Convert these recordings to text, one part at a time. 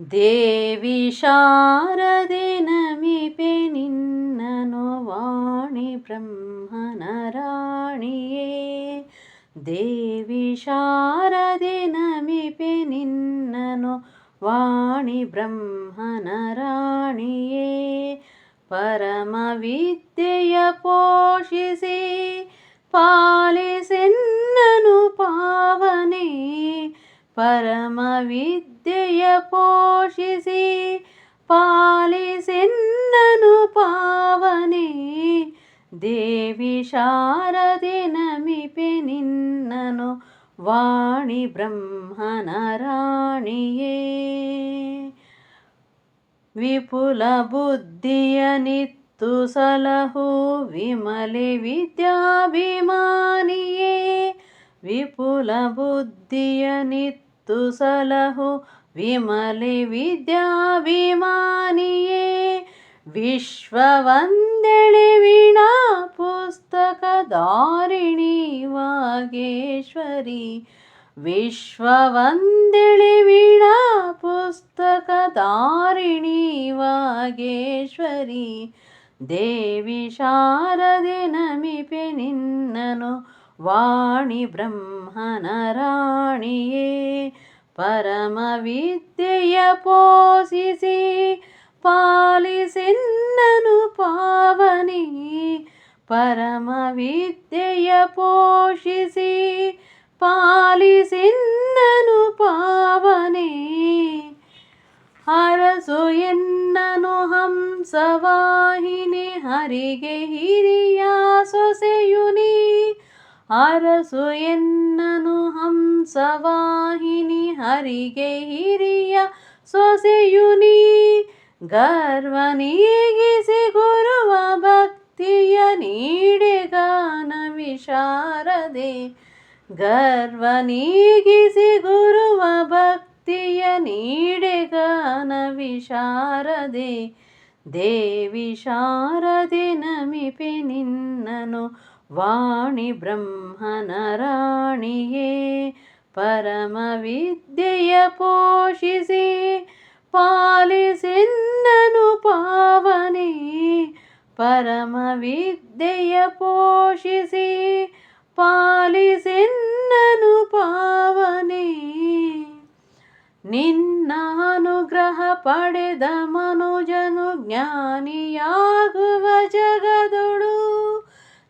ದೇವಿ ಶಾರದೆ ನಮಿಪೆ ನಿನ್ನನು ವಾಣಿ ಬ್ರಹ್ಮನ ರಾಣಿಯೇ ದೇವಿ ಶಾರದೆ ನಮಿಪೆ ನಿನ್ನನು ವಾಣಿ ಬ್ರಹ್ಮನ ರಾಣಿಯೇ ಪರಮ ವಿದ್ಯೆಯ ಪೋಷಿಸಿ ಪಾಲಿಸೆನ್ನನು ಪಾವನೆ ಪರಮ ವಿದ್ಯೆಯ ಪೋಷಿಸಿ ಪಾಲಿಸೆನ್ನನು ಪಾವನೆ ದೇವಿ ಶಾರದೆ ನಮಿಪೆ ನಿನ್ನನು ವಾಣಿ ಬ್ರಹ್ಮನ ರಾಣಿಯೇ ವಿಪುಲ ಬುದ್ಧಿಯ ನಿತ್ತು ಸಲಹು ವಿಮಲೆ ವಿದ್ಯಾಭಿಮಾನಿಯೇ ವಿಪುಲ ಬುದ್ಧಿಯ ನಿತ್ತು ಸಲಹು ವಿಮಲೆ ವಿದ್ಯಾಭಿಮಾನಿಯೇ ವಿಶ್ವವಂದೆಳೆ ವೀಣಾ ಪುಸ್ತಕ ಧಾರಿಣಿ ವಾಗೇಶ್ವರಿ ವಿಶ್ವವಂದೆಳೆ ವೀಣಾ ಪುಸ್ತಕ ಧಾರಿಣಿ ವಾಗೇಶ್ವರಿ ದೇವಿ ಶಾರದೆ ನಮಿಪೆ ನಿನ್ನನು ವಾಣಿ ಬ್ರಹ್ಮನ ರಾಣಿಯೇ ಪರಮ ವಿದ್ಯೆಯ ಪೋಷಿಸಿ ಪಾಲಿಸೆನ್ನನು ಪಾವನಿ ಪರಮ ವಿದ್ಯೆಯ ಪೋಷಿಸಿ ಪಾಲಿಸೆನ್ನನು ಪಾವನೆ ಹರಸು ಎನ್ನನು ಹಂಸವಾಹಿನಿ ಹರಿಗೆ ಹಿರಿಯ ಸೊಸೆಯುನಿ ಅರಸು ಎನ್ನನು ಹಂಸವಾಹಿನಿ ಹರಿಗೆ ಹಿರಿಯ ಸೊಸೆಯುನಿ ಗರ್ವ ನೀಗಿಸಿ ಗುರುವ ಭಕ್ತಿಯ ನೀಡೆ ಗಾನ ವಿಶಾರದೆ ಗರ್ವ ನೀಗಿಸಿ ಗುರುವ ಭಕ್ತಿಯ ನೀಡೆ ಗಾನ ವಿಶಾರದೆ ದೇವಿ ಶಾರದೆ ನಮಿಪೆ ನಿನ್ನನು ವಾಣಿ ಬ್ರಹ್ಮನ ರಾಣಿಯೇ ಪರಮ ವಿದ್ಯೆಯ ಪೋಷಿಸಿ ಪಾಲಿಸೆನ್ನನು ಪಾವನೆ ಪರಮ ವಿದ್ಯೆಯ ಪೋಷಿಸಿ ಪಾಲಿಸೆನ್ನನು ಪಾವನೆ ನಿನ್ನ ಅನುಗ್ರಹ ಪಡೆದ ಮನುಜನು ಜ್ಞಾನಿಯಾಗುವ ಜಗದೊಳು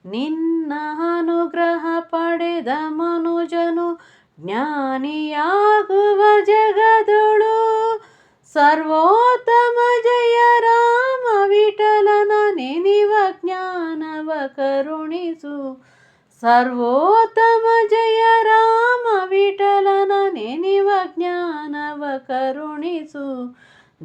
ನಿನ್ನ ಅನುಗ್ರಹ ಪಡೆದ ಮನುಜನು ಜ್ಞಾನಿಯಾಗುವ ಜಗದಳು. ಸರ್ವೋತ್ತಮ ಜಯ ರಾಮ ವಿಠಲನ ನೆನಿವ ಜ್ಞಾನವ ಕರುಣಿಸು. ಸರ್ವೋತ್ತಮ ಜಯ ರಾಮ ವಿಠಲನ ನೆನಿವ ಜ್ಞಾನವ ಕರುಣಿಸು.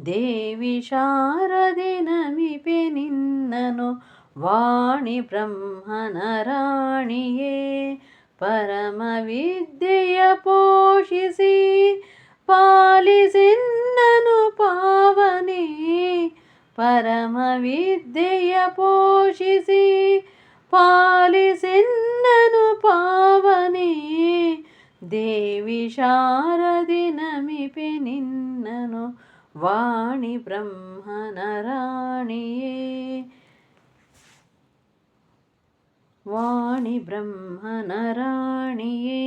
ದೇವಿ ಶಾರದೆ ನಮಿಪೆ ನಿನ್ನನು ವಾಣಿ ಬ್ರಹ್ಮನ ರಾಣಿಯೇ ಪರಮ ವಿದ್ಯೆಯ ಪೋಷಿಸಿ ಪಾಲಿಸೆನ್ನನು ಪಾವನೆ ಪರಮ ವಿದ್ಯೆಯ ಪೋಷಿಸಿ ಪಾಲಿಸೆನ್ನನು ಪಾವನೆ ದೇವಿ ಶಾರದೆ ನಮಿಪೆ ನಿನ್ನನು ವಾಣಿ ಬ್ರಹ್ಮನ வாணி பிரம்ம நராணியே